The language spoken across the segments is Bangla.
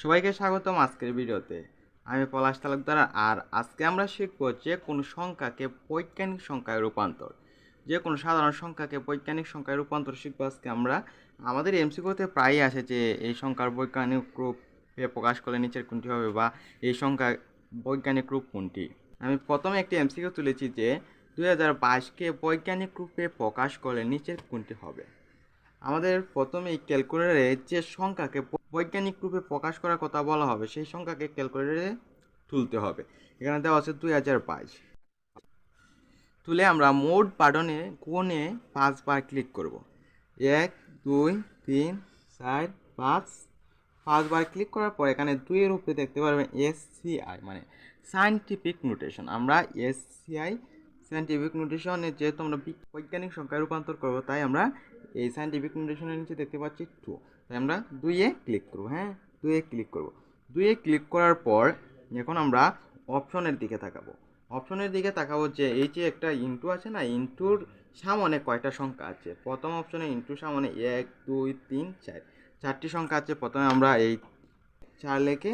সবাইকে স্বাগতম আজকের ভিডিওতে। আমি পলাশ তালুকদার আর আজকে আমরা শিখব যে কোনো সংখ্যাকে বৈজ্ঞানিক সংখ্যায় রূপান্তর। যে কোনো সাধারণ সংখ্যাকে বৈজ্ঞানিক সংখ্যায় রূপান্তর শিখব আজকে আমরা। আমাদের এমসিকিউতে প্রায়ই আসে যে এই সংখ্যার বৈজ্ঞানিক রূপে প্রকাশ করলে নিচের কোনটি হবে বা এই সংখ্যা বৈজ্ঞানিক রূপ কোনটি। আমি প্রথমে একটি এমসিকিউ তুলেছি যে দুই হাজার বাইশকে বৈজ্ঞানিক রূপে প্রকাশ করলে নিচের কোনটি হবে। আমাদের প্রথমে ক্যালকুলেটরে যে সংখ্যাকে বৈজ্ঞানিক রূপে প্রকাশ করার কথা বলা হবে, সেই সংখ্যাকে ক্যালকুলেটারে তুলতে হবে। এখানে দেওয়া আছে দুই হাজার বাইশ। তুলে আমরা মোট বাটনে কোণে পাঁচবার ক্লিক করব। এক, দুই, তিন, চার, পাঁচ। পাঁচবার ক্লিক করার পর এখানে দুইয়ের উপরে দেখতে পারবেন এসসিআই মানে সায়েন্টিফিক নোটেশন আমরা এসসিআই সায়েন্টিফিক নোটেশনে যেহেতু আমরা বৈজ্ঞানিক সংখ্যায় রূপান্তর করব, তাই আমরা এই সায়েন্টিফিক নোটেশনের নিচে দেখতে পাচ্ছি টু তাই আমরা দুইয়ে ক্লিক করব হ্যাঁ? দুইয়ে ক্লিক করব। দুইয়ে ক্লিক করার পর এখন আমরা অপশনের দিকে তাকাবো। অপশনের দিকে তাকাবো যে এই যে একটা ইন্টু আছে না ইন্টুর সামনে কয়টা সংখ্যা আছে? প্রথম অপশনে ইন্টু সামনে এক, দুই, তিন, চার। চারটি সংখ্যা আছে, প্রথমে আমরা এই চার লেখে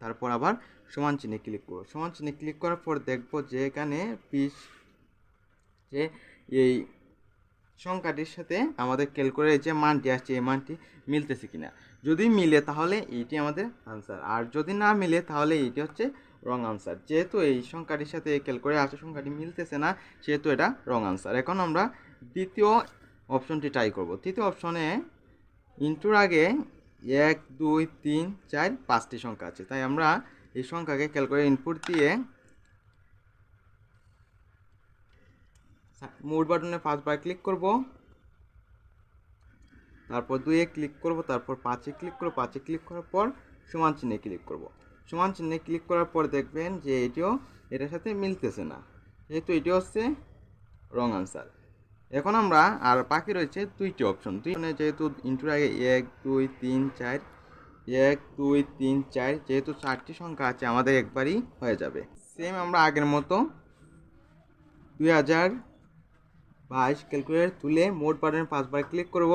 তারপর আবার সমান চিহ্নে ক্লিক করব। সমান চিহ্নে ক্লিক করার পর দেখব যে এখানে পিস যে এই সংখ্যাটির সাথে আমাদের ক্যালকুলেটর যে মানটি আসছে, এই মানটি মিলতেছে কিনা। যদি মিলে তাহলে এইটি আমাদের আনসার আর যদি না মিলে তাহলে এইটি হচ্ছে রং আনসার যেহেতু এই সংখ্যাটির সাথে ক্যালকুলেটর আসছে, সংখ্যাটি মিলতেছে না, সেহেতু এটা রং আনসার এখন আমরা দ্বিতীয় অপশনটি ট্রাই করব। তৃতীয় অপশনে ইন্টুর আগে এক, দুই, তিন, চার, পাঁচটি সংখ্যা আছে। তাই আমরা এই সংখ্যাকে ক্যালকুলেটর ইনপুট দিয়ে মোট বাটনে পাঁচবার ক্লিক করব। তারপর দুইয়ে ক্লিক করব, তারপর পাঁচে ক্লিক করব, পাঁচে ক্লিক করার পর সমান চিহ্নে ক্লিক করব। সমান চিহ্নে ক্লিক করার পর দেখবেন যে এটিও এটার সাথে মিলতেছে না। যেহেতু এটি হচ্ছে রং আনসার এখন আমরা আর বাকি রয়েছে দুইটি অপশন দুই যেহেতু ইন্টুর আগে এক, দুই, তিন, চার, এক, দুই, তিন, চার যেহেতু চারটি সংখ্যা আছে, আমাদের একবারই হয়ে যাবে। সেম আমরা আগের মতো দুই হাজার বাইশ, ক্যালকুলেটর তুলে মোট বাটনে পাঁচবার ক্লিক করব।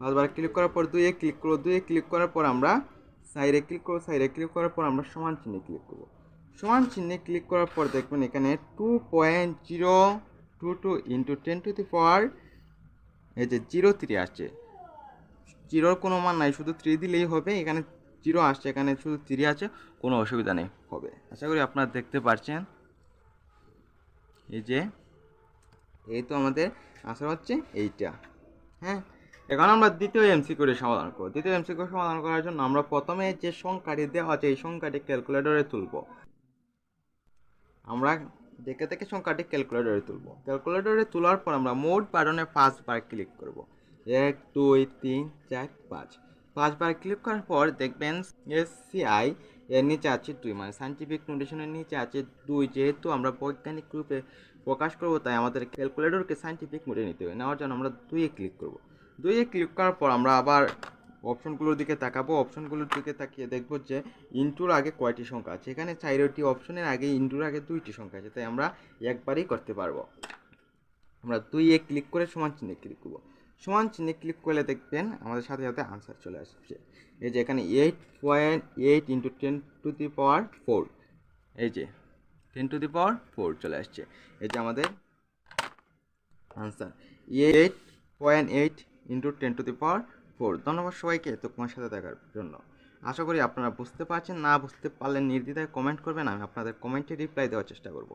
পাঁচবার ক্লিক করার পর দুইয়ে ক্লিক করব, দুইয়ে ক্লিক করার পর আমরা সাইডে ক্লিক করব, সাইডে ক্লিক করার পর আমরা সমান চিহ্নে ক্লিক করব। সমান চিহ্নে ক্লিক করার পর দেখবেন এখানে two point zero two two into ten to the power এই যে জিরো থ্রি আসছে। জিরোর কোনো মান নাই, শুধু থ্রি দিলেই হবে, এখানে জিরো আসছে, এখানে শুধু থ্রি আছে, কোনো অসুবিধা নেই, হবে। আশা করি আপনারা দেখতে পাচ্ছেন এই যে এই তো আমাদের আশা হচ্ছে এইটা। হ্যাঁ? এখন আমরা দ্বিতীয় এমসি করে সমাধান করব। দ্বিতীয় এমসি করে সমাধান করার জন্য আমরা প্রথমে যে সংখ্যাটি দেওয়া আছে, এই সংখ্যাটি ক্যালকুলেটরে তুলব। আমরা দেখে দেখে সংখ্যাটি ক্যালকুলেটরে তুলব। ক্যালকুলেটরে তোলার পর আমরা মোট বাটনে পাঁচবার ক্লিক করব। এক, দুই, তিন, চার, পাঁচ। পাঁচবার ক্লিক করার পর দেখবেন এসসিআই এর নিচে আছে দুই মানে সায়েন্টিফিক নোটেশনের নিচে আছে দুই, যেহেতু আমরা বৈজ্ঞানিক রূপে প্রকাশ করব, তাই আমাদের ক্যালকুলেটরকে সায়েন্টিফিক মোডে নিতে হবে। নেওয়ার জন্য আমরা দুইয়ে ক্লিক করব। দুইয়ে ক্লিক করার পর আমরা আবার অপশনগুলোর দিকে তাকাবো। অপশনগুলোর দিকে তাকিয়ে দেখব যে ইন্টুর আগে কয়টি সংখ্যা আছে। এখানে চারটি অপশনের আগে ইন্টুর আগে দুইটি সংখ্যা আছে, তাই আমরা একবারই করতে পারব। আমরা দুইয়ে ক্লিক করে সমান চিহ্নে ক্লিক করব। সমান চিহ্নে ক্লিক করলে দেখবেন আমাদের সাথে সাথে আনসার চলে আসছে। এই যে এখানে eight point eight into ten to the power four এই যে ten to the power four চলে আসছে। এই যে আমাদের answer eight point eight into ten to the power four ধন্যবাদ সবাইকে তোমার সাথে দেখার জন্য। আশা করি আপনারা বুঝতে পারছেন, না বুঝতে পারলে নির্দ্বিধায় কমেন্ট করবেন, আমি আপনাদের কমেন্টে রিপ্লাই দেওয়ার চেষ্টা করব।